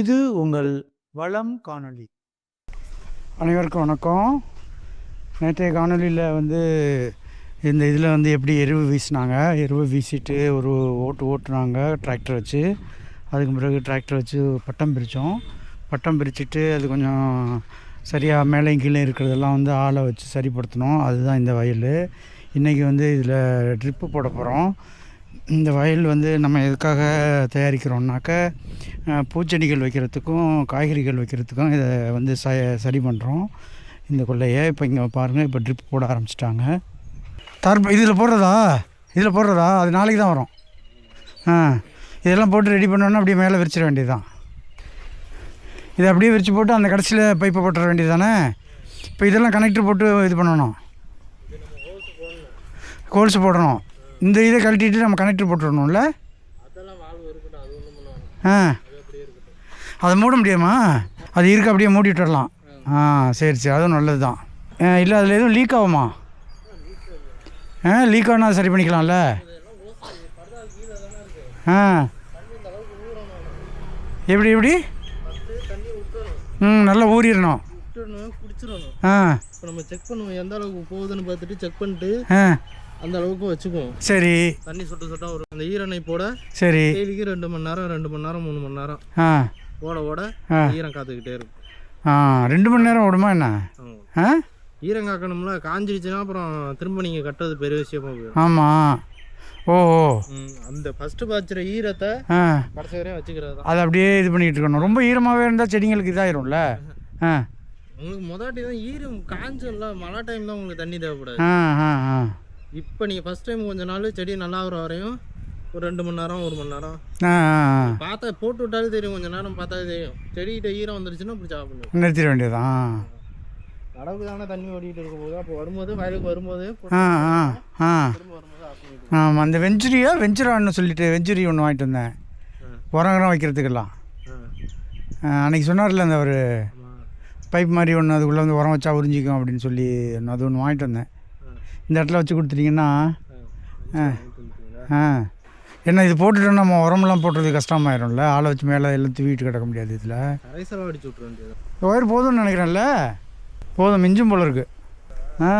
இது உங்கள் வளம் காணொளி. அனைவருக்கும் வணக்கம். நேற்றைய காணொலியில் வந்து இந்த இதில் வந்து எப்படி எருவு வீசினாங்க? எருவு வீசிட்டு ஒரு ஓட்டு ஓட்டுனாங்க டிராக்டர் வச்சு. அதுக்கு பிறகு டிராக்டர் வச்சு பட்டம் பிரித்தோம் பட்டம் பிரிச்சுட்டு அது கொஞ்சம் சரியாக மேலே கீழே இருக்கிறதெல்லாம் வந்து ஆளை வச்சு சரிப்படுத்தணும் அதுதான் இந்த வயல். இன்றைக்கி வந்து இதில் ட்ரிப்பு போட போகிறோம் இந்த வயல் வந்து நம்ம எதுக்காக தயாரிக்கிறோம்னாக்க பூச்செடிகள் வைக்கிறதுக்கும் காய்கறிகள் வைக்கிறதுக்கும் இதை வந்து ச சரி பண்ணுறோம் இந்த கொள்ளையை இப்போ இங்கே பாருங்கள் இப்போ ட்ரிப் போட ஆரம்பிச்சிட்டாங்க. தர்ப இதில் போடுறதா? இதில் போடுறதா? அது நாளைக்கு தான் வரும். ஆ இதெல்லாம் போட்டு ரெடி பண்ணோன்னா அப்படியே மேலே விரிச்சிட வேண்டியதுதான். இதை அப்படியே விரித்து போட்டு அந்த கடைசியில் பைப்பை போட்டுற வேண்டியது தானே இப்போ இதெல்லாம் கனெக்டர் போட்டு இது பண்ணணும். கோல்ஸ் போடணும். இந்த இதை கழட்டிட்டு நம்ம கனெக்டர் போட்டுடணும்ல ஆ. அதை மூட முடியுமா? அது இருக்க அப்படியே மூடி விட்டுறலாம். ஆ. சரி சரி அதுவும் நல்லது தான் இல்லை அதில் எதுவும் லீக் ஆகுமா? ஆ லீக் ஆனால் அதை சரி பண்ணிக்கலாம்ல. ஆ. எப்படி எப்படி? ம் நல்லா ஊறிடணும். ஆ. நம்ம செக் பண்ணுவோம் எந்த அளவுக்கு போகுதுன்னு பார்த்துட்டு செக் பண்ணிட்டு அந்த அளவுக்கு வச்சுக்குவோம். சரி. தண்ணி சொட்டு சொட்டா வரும். அந்த ஈரனை போட சரி. டெய்லிக்கு ரெண்டு மணி நேரம் ரெண்டு மணி நேரம் மூணு மணி நேரம் ஆ. ஓட ஓட. ஈரம் காத்துக்கிட்டே இருக்கும். ஆ ரெண்டு மணி நேரம் ஓடுமா என்ன. ஆ? ஈரம் காக்கணும்ல காஞ்சிடுச்சுன்னா அப்புறம் திரும்ப நீங்கள் கட்டுறது பெரிய விஷயமா போயிடும். ஆமாம் ஓ அந்த ஃபர்ஸ்ட் பாய்ச்சுற ஈரத்தை கடைசி வரையும் வச்சுக்கிறது அதை அப்படியே இது பண்ணிகிட்டு இருக்கணும். ரொம்ப ஈரமாகவே இருந்தால் செடிங்களுக்கு இதாயிரும்ல? ஆ. உங்களுக்கு முதலாட்டி தான் ஈரம் காஞ்சல்ல மழை டைம் தான் உங்களுக்கு தண்ணி தேவைப்படாது. ஆ ஆ ஆ. இப்போ நீங்கள் ஃபர்ஸ்ட் டைம் கொஞ்ச நாள் செடி நல்லா வர வரையும் ஒரு ரெண்டு மணி நேரம் ஒரு மணி நேரம். ஆ ஆ ஆ. பார்த்தா போட்டு விட்டாலே தெரியும் கொஞ்ச நேரம் பார்த்தாலே தெரியும். செடிகிட்ட ஈரம் வந்துருச்சுன்னா அப்படி சாப்பிடணும். நிறுத்திட வேண்டியதுதான் நடவு தானே தண்ணி ஓடிட்டு இருக்கும் போது அப்போ வரும்போது வயலுக்கு வரும்போது ஆமாம் அந்த வெஞ்சுரியா வெஞ்சுரான்னு சொல்லிட்டு வெஞ்சுரி ஒன்று வாங்கிட்டு வந்தேன். உரங்கரம் வைக்கிறதுக்கெல்லாம். ஆ, அன்னைக்கு சொன்னார்ல அந்த ஒரு பைப் மாதிரி ஒன்று அதுக்குள்ளே வந்து உரம் வச்சா உறிஞ்சிக்கும் அப்படின்னு சொல்லி அது ஒன்று வாங்கிட்டு வந்தேன். இந்த இடத்துல வச்சு கொடுத்துட்டீங்கன்னா ஆ. என்ன இது போட்டுட்டோம் நம்ம உரமெல்லாம் போட்டுறது கஷ்டமாயிரும்ல? ஆளை வச்சு மேலே எல்லாம் தூவிட்டு கிடக்க முடியாது இதில். இந்த ஒயர் போதும்னு நினைக்கிறேன்ல? போதும் மிஞ்சும் போல இருக்கு. ஆ.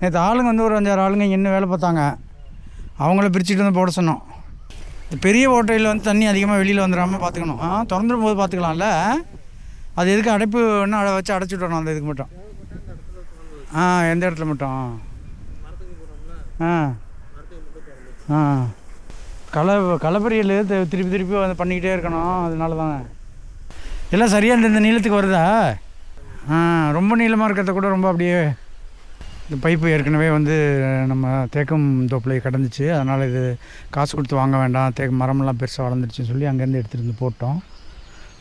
நேற்று ஆளுங்க வந்து ஒரு அஞ்சாறு ஆளுங்க இன்னும் வேலை பார்த்தாங்க. அவங்கள பிரிச்சுட்டு வந்து போட சொன்னோம். இந்த பெரிய ஓட்டையில் வந்து தண்ணி அதிகமாக வெளியில் வந்துடாமல் பார்த்துக்கணும். ஆ திறந்துடும் போது பார்த்துக்கலாம்ல? அது எதுக்கு அடைப்பு ஒன்று அடை வச்சு அடைச்சி விடணும் அந்த இதுக்கு மட்டும். ஆ எந்த இடத்துல மட்டும்? ஆ. ஆ. கல களைப்பறியல் திருப்பி திருப்பி வந்து பண்ணிக்கிட்டே இருக்கணும் அதனால தானே எல்லாம் சரியாக இந்த இந்த நீளத்துக்கு வருதா? ஆ ரொம்ப நீளமாக இருக்கிறத கூட ரொம்ப அப்படியே இந்த பைப்பு ஏற்கனவே வந்து நம்ம தேக்கம் தோப்பில் கடந்துச்சு. அதனால் இது காசு கொடுத்து வாங்க வேண்டாம். தேக்க மரமெல்லாம் பெருசாக வளர்ந்துருச்சுன்னு சொல்லி அங்கேருந்து எடுத்துகிட்டு வந்து போட்டோம்.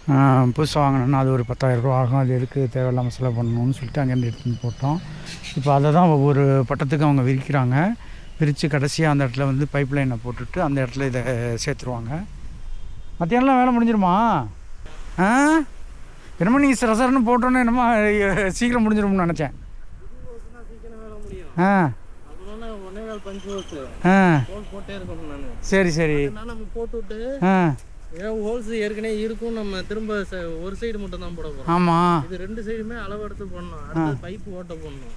புதுசாக வாங்கினோன்னா அது ஒரு பத்தாயிரம் ரூபா ஆகும். அது எதுக்கு தேவையில்லாமல் செலவு பண்ணணும்னு சொல்லிட்டு அங்கேருந்து வந்து போட்டோம். இப்போ அதை தான் ஒவ்வொரு பட்டத்துக்கும் அவங்க விரிக்கிறாங்க. விரித்து கடைசியாக அந்த இடத்துல வந்து பைப் லைனை போட்டுட்டு அந்த இடத்துல இதை சேர்த்துருவாங்க. மத்தியானம்லாம் வேலை முடிஞ்சிருமா? ஆ? என்னமோ நீங்கள் சரசரன்னு போட்டோன்னே என்னமோ சீக்கிரம் முடிஞ்சிரும்னு நினச்சேன். ஆ. ஆ. சரி சரி. அதனால நம்ம போட்டு விட்டு ஆ. ஏன் ஹோல்ஸ் ஏற்கனவே இருக்கும். நம்ம திரும்ப ஒரு சைடு மட்டும் தான் போட இது ரெண்டு சைடுமே அளவு எடுத்து போடணும். அடுத்து பைப் ஓட்ட போடணும்.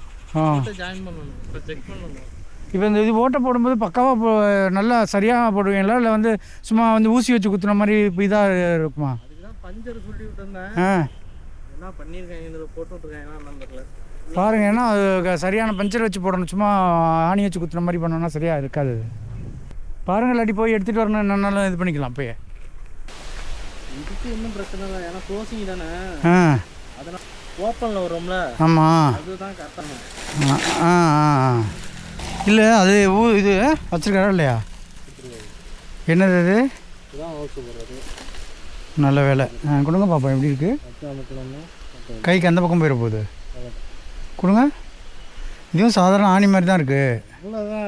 ஜாயின் பண்ணணும். இப்போ செக் பண்ணணும். இப்போ இந்த இது ஓட்டை போடும்போது பக்காவாக நல்லா சரியாக போடுவீங்களா? இல்லை வந்து சும்மா வந்து ஊசி வச்சு குத்துன மாதிரி இப்போ இதாக இருக்குமா? அதுக்கு தான் பஞ்சர் சொல்லி விட்டுருந்தேன். என்ன பண்ணியிருக்காங்க போட்டு விட்ருக்காங்க நம்பரில் பாருங்க ஏன்னா அது சரியான பஞ்சர் வச்சு போடணும். சும்மா ஆணி வச்சு குத்துன மாதிரி பண்ணோன்னா சரியாக இருக்காது. பாருங்க இல்லாட்டி போய் எடுத்துகிட்டு வரணும். என்னன்னாலும் இது பண்ணிக்கலாம் போய். இதுக்கு இன்னும் பிரச்சனை இல்லை. ஏன்னா க்ளோசிங் தானே. ஆ. அதனால் ஓப்பனில் வரோம்ல? ஆமாம் அதுதான் கரெக்டாக ஆ ஆ ஆ இல்லை அது ஊ இது வச்சுருக்காரா இல்லையா? என்னது அது? நல்ல வேலை. ஆ கொடுங்க பாப்பா எப்படி இருக்குது கைக்கு அந்த பக்கம் போயிட போகுது. கொடுங்க. இதுவும் சாதாரண ஆணி மாதிரி தான் இருக்குது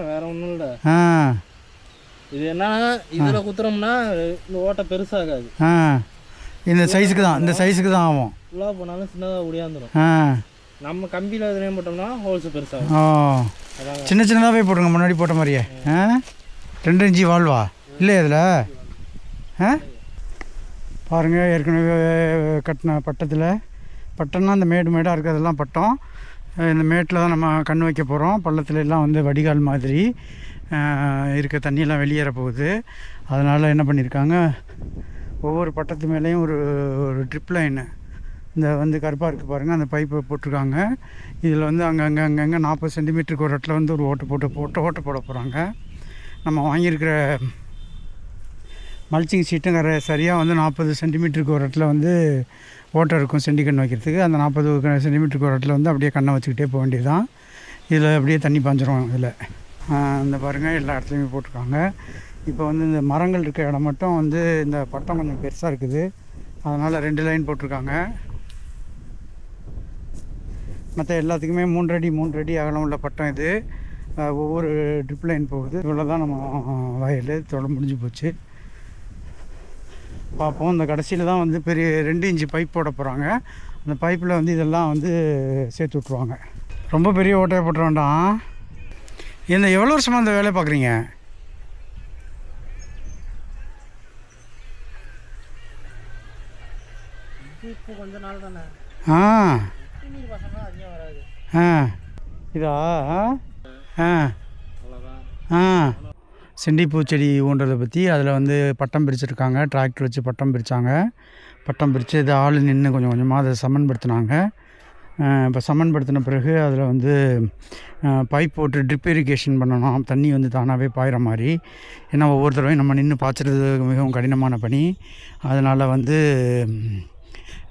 வேற ஒன்றும் இல்லை ஆ. இது என்னன்னா இதில் குத்துறோம்னா இந்த ஓட்டை பெருசாகாது. ஆ. இந்த சைஸுக்கு தான் இந்த சைஸுக்கு தான் ஆகும். ஃபுல்லாக போனாலும் சின்னதாக ஒடியாந்துடும் ஆ. நம்ம கம்பியில் இதுலேயும் போட்டோம்னா ஹோல்ஸ் பெருசாகும். ஓ. சின்ன சின்னதாகவே போடுங்க முன்னாடி போட்ட மாதிரியே. ஆ? ரெண்டு இன்ச்சி வாழ்வா இல்லை இதில்? ஆ? பாருங்கள் ஏற்கனவே கட்டின பட்டத்தில். பட்டம்னா இந்த மேடு மேடாக இருக்கிறதெல்லாம் பட்டம். இந்த மேட்டில் தான் நம்ம கண் வைக்க போகிறோம் பள்ளத்துல எல்லாம் வந்து வடிகால் மாதிரி இருக்க தண்ணியெல்லாம் வெளியேற போகுது. அதனால் என்ன பண்ணியிருக்காங்க ஒவ்வொரு பட்டத்து மேலேயும் ஒரு ஒரு ட்ரிப் லைனு இந்த வந்து கருப்பாக இருக்குது பாருங்கள் அந்த பைப்பை போட்டிருக்காங்க. இதில் வந்து அங்கங்கே அங்கங்கே நாற்பது சென்டிமீட்டருக்கு ஒரு இடத்துல வந்து ஒரு ஓட்டை போட்டு போட்டு ஓட்டை போட போகிறாங்க நம்ம வாங்கியிருக்கிற மல்ச்சிங் சீட்டுங்கிற சரியாக வந்து நாற்பது சென்டிமீட்டருக்கு ஒரு இடத்துல வந்து ஓட்டை இருக்கும் செண்டி கண் வைக்கிறதுக்கு. அந்த நாற்பது சென்டிமீட்டருக்கு ஒரு இடத்துல வந்து அப்படியே கண்ணை வச்சுக்கிட்டே போக வேண்டியது தான் இதில் அப்படியே தண்ணி பாஞ்சிரும் இதில். இந்த பாருங்கள் எல்லா இடத்துலையுமே போட்டிருக்காங்க. இப்போ வந்து இந்த மரங்கள் இருக்க இடம் மட்டும் வந்து இந்த பட்டம் கொஞ்சம் பெருசாக இருக்குது. அதனால் ரெண்டு லைன் போட்டிருக்காங்க. மற்ற எல்லாத்துக்குமே மூன்றடி மூன்றடி மூன்று அடி அகலம் உள்ள பட்டம் இது. ஒவ்வொரு ட்ரிப் லைன் போகுது. இவ்வளோ தான் நம்ம வயல் தொட முடிஞ்சு போச்சு. பார்ப்போம். இந்த கடைசியில் தான் வந்து பெரிய ரெண்டு இன்ச்சு பைப் போட போகிறாங்க அந்த பைப்பில் வந்து இதெல்லாம் வந்து சேர்த்து விட்ருவாங்க ரொம்ப பெரிய ஓட்டையை போட்டுற வேண்டாம் இந்த எவ்வளோ வருஷமாக இந்த வேலையை பார்க்குறீங்க இப்போ கொஞ்ச நாள் தானே ஆ. ஆ. இதா? ஆ. ஆ. அவ்வளோதான் ஆ. செண்டி பூச்செடி ஊன்றதை பற்றி அதில் வந்து பட்டம் பிரிச்சிருக்காங்க. டிராக்டர் வச்சு பட்டம் பிரித்தாங்க பட்டம் பிரித்து இது ஆள் நின்று கொஞ்சம் கொஞ்சமாக அதை சமன்படுத்தினாங்க. இப்போ சமன்படுத்தின பிறகு அதில் வந்து பைப் போட்டு ட்ரிப் இரிகேஷன் பண்ணணும். தண்ணி வந்து தானாகவே பாயிற மாதிரி. ஏன்னா ஒவ்வொரு தடவையும் நம்ம நின்று பாய்ச்சறது மிகவும் கடினமான பணி. அதனால் வந்து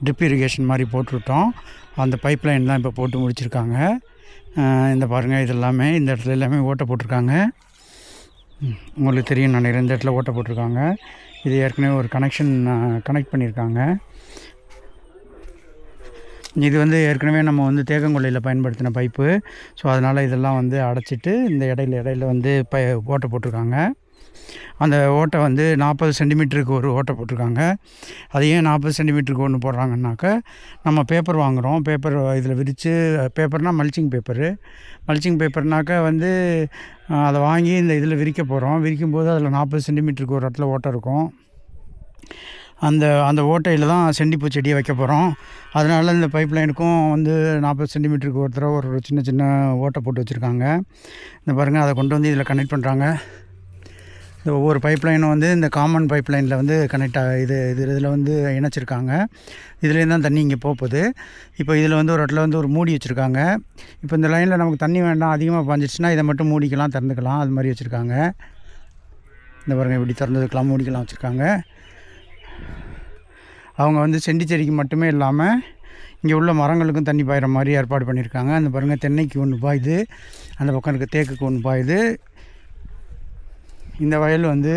ட்ரிப் இரிகேஷன் மாதிரி போட்டுவிட்டோம். அந்த பைப் லைன் தான் இப்போ போட்டு முடிச்சிருக்காங்க. இந்த பாருங்கள் இது எல்லாமே இந்த இடத்துல எல்லாமே ஓட்டை போட்டிருக்காங்க. உங்களுக்கு தெரியும் நினைக்கிறேன் இந்த இடத்துல ஓட்டை போட்டிருக்காங்க. இது ஏற்கனவே ஒரு கனெக்ஷன் கனெக்ட் பண்ணியிருக்காங்க. இது வந்து ஏற்கனவே நம்ம வந்து தேக்கங்கொல்லையில் பயன்படுத்தின பைப்பு ஸோ அதனால் இதெல்லாம் வந்து அடைச்சிட்டு இந்த இடையில இடையில வந்து ப ஓட்டை போட்டிருக்காங்க. அந்த ஓட்டை வந்து நாற்பது சென்டிமீட்டருக்கு ஒரு ஓட்டை போட்டிருக்காங்க. அது ஏன் நாற்பது சென்டிமீட்டருக்கு ஒன்று போடுறாங்கன்னாக்க நம்ம பேப்பர் வாங்குகிறோம் பேப்பர் இதில் விரித்து பேப்பர்னால் மல்ச்சிங் பேப்பரு மல்ச்சிங் பேப்பர்னாக்கா வந்து அதை வாங்கி இந்த இதில் விரிக்க போகிறோம் விரிக்கும் போது அதில் நாற்பது சென்டிமீட்டருக்கு ஒரு இடத்துல ஓட்டை இருக்கும். அந்த அந்த ஓட்டையில் தான் செண்டிப்பூ செடியை வைக்க போகிறோம் அதனால் இந்த பைப் லைனுக்கும் வந்து நாற்பது சென்டிமீட்டருக்கு ஒரு தடவை ஒரு சின்ன சின்ன ஓட்டை போட்டு வச்சுருக்காங்க. இந்த பாருங்கள் அதை கொண்டு வந்து இதில் கனெக்ட் பண்ணுறாங்க இந்த ஒவ்வொரு பைப்லைனும் வந்து இந்த காமன் பைப்லைனில் வந்து கனெக்ட் ஆக இது இது இதில் வந்து இணைச்சிருக்காங்க. இதுலேருந்து தான் தண்ணி இங்கே போகுது. இப்போ இதில் வந்து ஒரு இடத்துல வந்து ஒரு மூடி வச்சுருக்காங்க. இப்போ இந்த லைனில் நமக்கு தண்ணி வேண்டாம் அதிகமாக பாஞ்சிடுச்சுன்னா இதை மட்டும் மூடிக்கலாம் திறந்துக்கலாம் அது மாதிரி வச்சுருக்காங்க. இந்த பாருங்கள் இப்படி திறந்ததுக்கெலாம் மூடிக்கலாம் வச்சுருக்காங்க. அவங்க வந்து செண்டி செடிக்கு மட்டுமே இல்லாமல் இங்கே உள்ள மரங்களுக்கும் தண்ணி பாயிற மாதிரி ஏற்பாடு பண்ணியிருக்காங்க அந்த பாருங்கள் தென்னைக்கு ஒன்று பாயுது. அந்த பக்கம் இருக்க தேக்குக்கு ஒன்று பாயுது. இந்த வயல் வந்து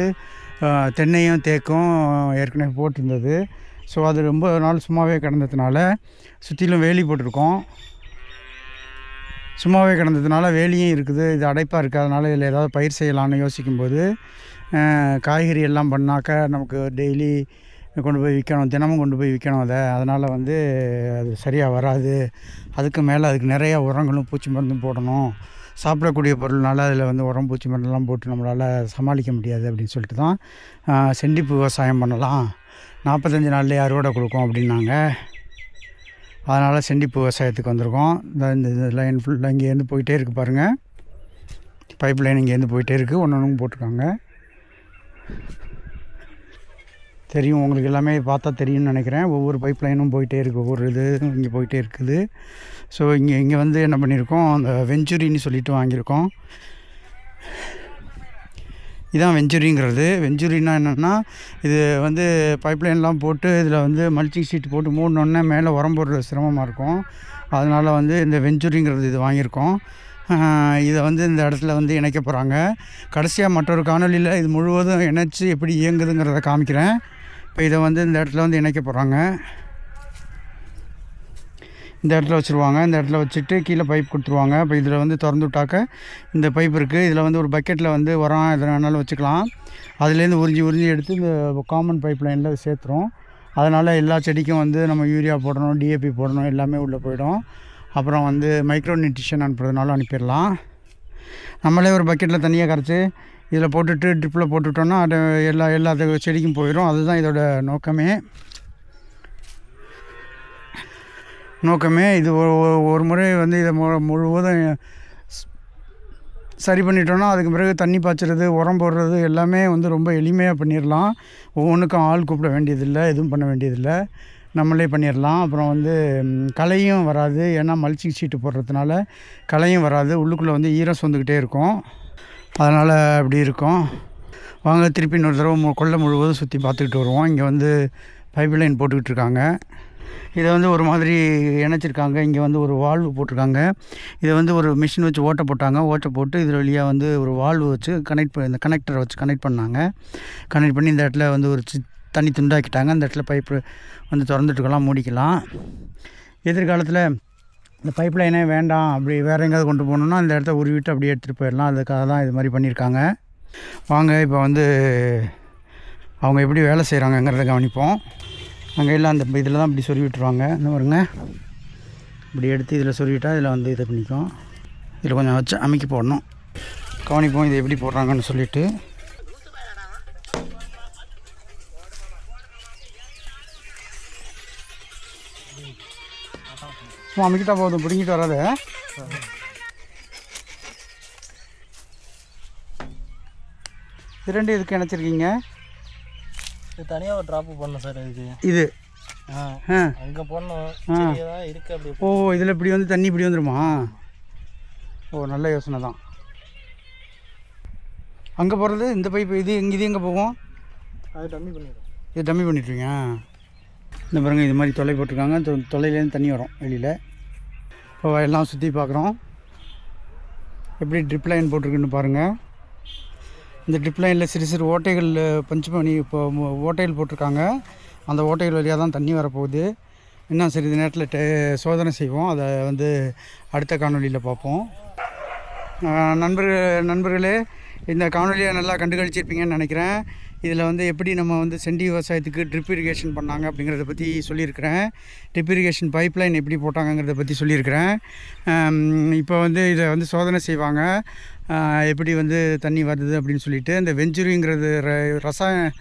தென்னையும் தேக்கும் ஏற்கனவே போட்டிருந்தது. ஸோ அது ரொம்ப நாள் சும்மாவே கிடந்ததுனால சுற்றிலும் வேலி போட்டிருக்கோம். சும்மாவே கிடந்ததுனால வேலியும் இருக்குது. இது அடைப்பாக இருக்காதனால இதில் ஏதாவது பயிர் செய்யலான்னு யோசிக்கும்போது காய்கறி எல்லாம் பண்ணாக்க நமக்கு டெய்லி கொண்டு போய் விற்கணும் தினமும் கொண்டு போய் விற்கணும் அதை. அதனால் வந்து அது சரியாக வராது. அதுக்கு மேலே அதுக்கு நிறையா உரங்களும் பூச்சி மருந்தும் போடணும். சாப்பிடக்கூடிய பொருள்னால அதில் வந்து உரம் பூச்சி மருந்தெல்லாம் போட்டு நம்மளால் சமாளிக்க முடியாது அப்படின்னு சொல்லிட்டு தான் செண்டிப்பு விவசாயம் பண்ணலாம். நாற்பத்தஞ்சு நாள்லேயே அறுவடை கொடுக்கும் அப்படின்னாங்க. அதனால் செண்டிப்பு விவசாயத்துக்கு வந்திருக்கோம். இந்த இந்த லைன் ஃபுல்லாக இங்கேருந்து போயிட்டே இருக்குது பாருங்கள் பைப் லைன் இங்கேருந்து போயிட்டே இருக்குது ஒன்று ஒன்றும் போட்டிருக்காங்க. தெரியும். உங்களுக்கு எல்லாமே பார்த்தா தெரியும்னு நினைக்கிறேன். ஒவ்வொரு பைப் லைனும் போயிட்டே இருக்குது ஒவ்வொரு இது இங்கே போயிட்டே இருக்குது. ஸோ இங்கே இங்கே வந்து என்ன பண்ணியிருக்கோம் அந்த வெஞ்சுரின்னு சொல்லிட்டு வாங்கியிருக்கோம். இதான் வெஞ்சுரிங்கிறது வெஞ்சுரின்னா என்னென்னா இது வந்து பைப்லைன்லாம் போட்டு இதில் வந்து மல்ச்சிங் ஷீட் போட்டு மூடினோடனே மேலே உரம் போடுறது சிரமமாக இருக்கும். அதனால் வந்து இந்த வெஞ்சுரிங்கிறது இது வாங்கியிருக்கோம். இதை வந்து இந்த இடத்துல வந்து இணைக்க போகிறாங்க கடைசியாக மற்றொரு காணொலியில் இது முழுவதும் இணைச்சி எப்படி இயங்குதுங்கிறத காமிக்கிறேன். இப்போ இதை வந்து இந்த இடத்துல வந்து இணைக்க போகிறாங்க இந்த இடத்துல வச்சுருவாங்க. இந்த இடத்துல வச்சுட்டு கீழே பைப் கொடுத்துருவாங்க. இப்போ இதில் வந்து திறந்து விட்டாக்க இந்த பைப் இருக்குது இதில் வந்து ஒரு பக்கெட்டில் வந்து உரம் எது வேணாலும் வச்சுக்கலாம். அதுலேருந்து உறிஞ்சி உறிஞ்சி எடுத்து இந்த காமன் பைப் லைனில் சேர்த்துரும். அதனால் எல்லா செடிக்கும் வந்து நம்ம யூரியா போடணும் டிஏபி போடணும் எல்லாமே உள்ளே போயிடும். அப்புறம் வந்து மைக்ரோ நியூட்ரிஷன் அனுப்புறதுனால அனுப்பிடலாம். நம்மளே ஒரு பக்கெட்டில் தண்ணியை கரைச்சி இதில் போட்டுட்டு ட்ரிப்பில் போட்டுவிட்டோன்னா அது எல்லா எல்லா செடிக்கும் போயிடும். அதுதான் இதோட நோக்கமே. நோக்கமே இது ஒரு முறை வந்து இதை மு முழுவதும் சரி பண்ணிட்டோன்னா அதுக்கு பிறகு தண்ணி பாய்ச்சறது உரம் போடுறது எல்லாமே வந்து ரொம்ப எளிமையாக பண்ணிடலாம். ஒவ்வொன்றுக்கும் ஆள் கூப்பிட வேண்டியதில்லை எதுவும் பண்ண வேண்டியதில்லை. நம்மளே பண்ணிடலாம். அப்புறம் வந்து களையும் வராது. ஏன்னா மல்ச்சிங் சீட்டு போடுறதுனால களையும் வராது. உள்ளுக்குள்ளே வந்து ஈரம் சொந்துக்கிட்டே இருக்கும். அதனால் அப்படி இருக்கும். வாங்க திருப்பி இன்னொரு தடவை மு- கொல்லை முழுவதும் சுற்றி பார்த்துக்கிட்டு வருவோம். இங்கே வந்து பைப் லைன் போட்டுக்கிட்டு இருக்காங்க. இதை வந்து ஒரு மாதிரி இணைச்சிருக்காங்க. இங்கே வந்து ஒரு வால்வு போட்டிருக்காங்க. இதை வந்து ஒரு மிஷின் வச்சு ஓட்டை போட்டாங்க. ஓட்டை போட்டு இதில் வழியாக வந்து ஒரு வால்வு வச்சு கனெக்ட் இந்த கனெக்டரை வச்சு கனெக்ட் பண்ணாங்க. கனெக்ட் பண்ணி இந்த இடத்துல வந்து ஒரு சி தண்ணி துண்டாக்கிட்டாங்க. அந்த இடத்துல பைப்பு வந்து திறந்துட்டுக்கலாம் மூடிக்கலாம். எதிர்காலத்தில் இந்த பைப் லைனே வேண்டாம் அப்படி வேறு எங்கேயாவது கொண்டு போகணுன்னா இந்த இடத்த உருவிட்டு அப்படியே எடுத்துகிட்டு போயிடலாம். அதுக்காக தான் இது மாதிரி பண்ணியிருக்காங்க. வாங்க இப்போ வந்து அவங்க எப்படி வேலை செய்கிறாங்கங்கிறத கவனிப்போம். அங்கே எல்லாம் அந்த இதில் தான் இப்படி சொல்லி விட்டுருவாங்க. இந்த பாருங்க. இப்படி எடுத்து இதில் சொல்லிவிட்டால் இதில் வந்து இதை பண்ணிக்கும். இதில் கொஞ்சம் வச்சு அமைக்க போடணும். கவனிப்போம் இதை எப்படி போடுறாங்கன்னு சொல்லிவிட்டு சும்மா அமைக்கிட்டா போதும் பிடிங்கிட்டு வராது. இரண்டு இதுக்கு இணைச்சிருக்கீங்க? இது தனியாக ஒரு ட்ராப்பு பண்ணணும் சார் இது? ஆ. அங்கே போடணும். இருக்குது அப்படி. ஓ இதில் இப்படி வந்து தண்ணி இப்படி வந்துருமா? ஓ நல்ல யோசனை தான். அங்கே போகிறது இந்த பைப்பு இது இங்கே இது எங்கே போகும்? அது கம்மி பண்ணிடும் இது டம்மி பண்ணிட்டுருங்க இந்த பாருங்க இது மாதிரி தொலை போட்டிருக்காங்க. தொ- தொலையிலேருந்து தண்ணி வரும் வெளியில். இப்போ எல்லாம் சுற்றி பார்க்குறோம். எப்படி ட்ரிப் லைன் போட்டிருக்குன்னு பாருங்கள் இந்த ட்ரிப் லைனில் சிறு சிறு ஓட்டைகள் பஞ்சு பண்ணி இப்போ ஓட்டைகள் போட்டிருக்காங்க. அந்த ஓட்டைகள் வழியாக தான் தண்ணி வரப்போகுது. இன்னும் சிறிது நேரத்தில் டெ சோதனை செய்வோம். அதை வந்து அடுத்த காணொளியில் பார்ப்போம். நண்பர்கள் நண்பர்களே இந்த காணொலியை நல்லா கண்டுகளிச்சிருப்பீங்கன்னு நினைக்கிறேன். இதில் வந்து எப்படி நம்ம வந்து செண்டி விவசாயத்துக்கு ட்ரிப் இரிகேஷன் பண்ணாங்க அப்படிங்கிறத பற்றி சொல்லியிருக்கிறேன். ட்ரிப் இரிகேஷன் பைப்லைன் எப்படி போட்டாங்கங்கிறத பற்றி சொல்லியிருக்கிறேன். இப்போ வந்து இதை வந்து சோதனை செய்வாங்க. எப்படி வந்து தண்ணி வருது அப்படின்னு சொல்லிட்டு இந்த வெஞ்சுரிங்கிறது ர- ரசாயன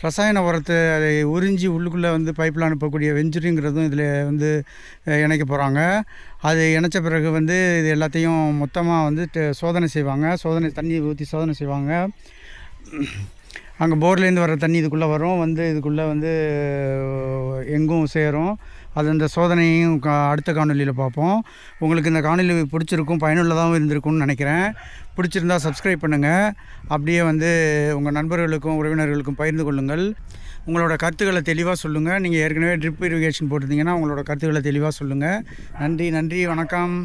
ரசாயன உரத்தை அதை உறிஞ்சி உள்ளுக்குள்ளே வந்து பைப்பில் அனுப்பக்கூடிய வெஞ்சுரிங்கிறதும் இதில் வந்து இணைக்க போகிறாங்க. அது இணைச்ச பிறகு வந்து இது எல்லாத்தையும் மொத்தமாக வந்து சோதனை செய்வாங்க. சோதனை தண்ணி ஊற்றி சோதனை செய்வாங்க. அங்கே போர்லேருந்து வர தண்ணி இதுக்குள்ளே வரும். வந்து இதுக்குள்ளே வந்து எங்கும் சேரும். அது அந்த சோதனையும் கா அடுத்த காணொலியில் பார்ப்போம். உங்களுக்கு இந்த காணொலி பிடிச்சிருக்கும் பயனுள்ளதாகவும் இருந்திருக்கும்னு நினைக்கிறேன். பிடிச்சிருந்தா சப்ஸ்கிரைப் பண்ணுங்கள் அப்படியே வந்து உங்கள் நண்பர்களுக்கும் உறவினர்களுக்கும் பகிர்ந்து கொள்ளுங்கள். உங்களோட கருத்துக்களை தெளிவாக சொல்லுங்கள் நீங்கள் ஏற்கனவே ட்ரிப் இரிகேஷன் போட்டிருந்தீங்கன்னா உங்களோட கருத்துக்களை தெளிவாக சொல்லுங்கள் நன்றி நன்றி வணக்கம்.